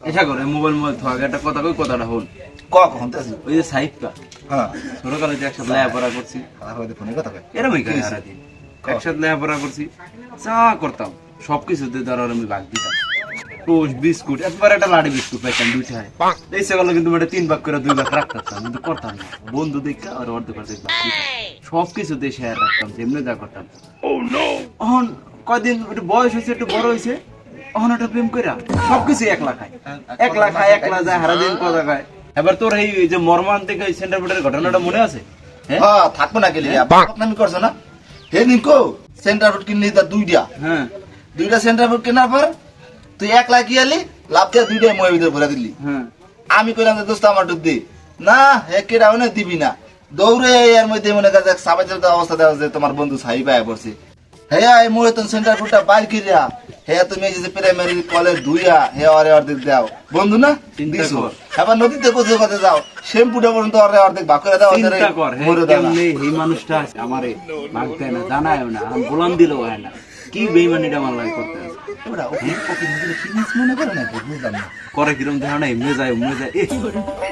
এটা করে mobile mobile থাক একটা কথা কই কথাটা হল। ক কখন ওই যে হ্যাঁ। ছোটকালে যে একসাথে লেখাপড়া করছি। আর ফোনে কথা কয়। এরমই করে সারাদিন। একসাথে লেখাপড়া করছি চা করতাম ধরো আমি ভাগ দিতাম। টোস্ট বিস্কুট একবার একটা লাড়ি বিস্কুট পাইতাম দুইটায় এই সেগুলো কিন্তু মানে তিন ভাগ করে দুই ভাগ রাখতাম কিন্তু করতাম না। বন্ধু দেখা আর অর্ধেক অর্ধেক সব কিছুতে শেয়ার রাখতাম যেমনি যা করতাম। এখন কয়দিন একটু বয়স হয়েছে একটু বড় হয়েছে। একটা প্রেম কইরা সবকিছু একলা খায় একলা খায় একলা যায় কথা খায়। এবার তোর এই যে সেন্টার ঘটনাটা মনে আছে? হ্যাঁ? হ্যাঁ থাকব না গেলি আপনি করছ না? হে নিকো সেন্টার কিনলি তা দুইটা। হ্যাঁ। দুইটা সেন্টার কেনার পর তুই এক লাখ গিয়ালি লাভ দিয়ে দুইটাই ময়ের ভিতরে ভরে দিলি। হ্যাঁ। আমি কইলাম যে দোস্ত আমার দে। না হে কেডা না দিবি না। দৌড়ে এর মধ্যে মনে কাজ চলতে অবস্থা দেওয়া যে তোমার বন্ধু সাহি পায় পড়ছে। হে এই মোয়ে তো সেন্টার ফুডটা বাইর কিরিয়া। হে তুমি এই যে প্রাইমারি কলেজ ধুইয়া হে অরে অর্ধেক দাও। বন্ধু না? দিছো। এবার নদীতে কোথাও কথা যাও। শ্যাম্পুটা পর্যন্ত অরে অর্ধেক ভাগ করে দাও চিন্তা কর মরে দাও এই মানুষটা আছে? আমারে না জানায় না আমি গোলাম দিলেও হয় না। কি বেইমানিটা আমার লাগে করতে আছে? ওরা ওকে ওকে নিজের মনে করে নাকি? বুঝলাম না। করে কিরম ধারণা এমনি যায় এমনি যায়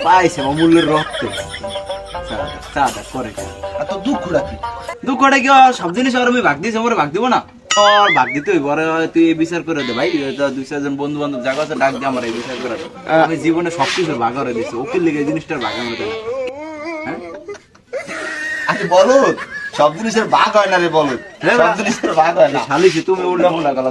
পাইছে অমূল্যের রক্ত। চা দা করে। কি আর তো দুঃখ রাখি। দুঃখটা কি সব জিনিস আর আমি ভাগ দিয়েছি আমার ভাগ দিব না? আর ভাগ দিতে হইব। তুই এই বিচার করে দে ভাই। দুই চারজন বন্ধু বান্ধব জায়গা আছে ডাক দিয়ে আমার এই বিচার করে। আমি জীবনে সবকিছু ভাগ করে দিছি। এই জিনিসটার ভাগ আমার দেয় হ্যাঁ? আরে বলো সব জিনিসের ভাগ হয় না রে বলো হ্যাঁ, সব জিনিসের ভাগ হয় না। শালিশি তুমি উল্টা ফুল্টা গেল।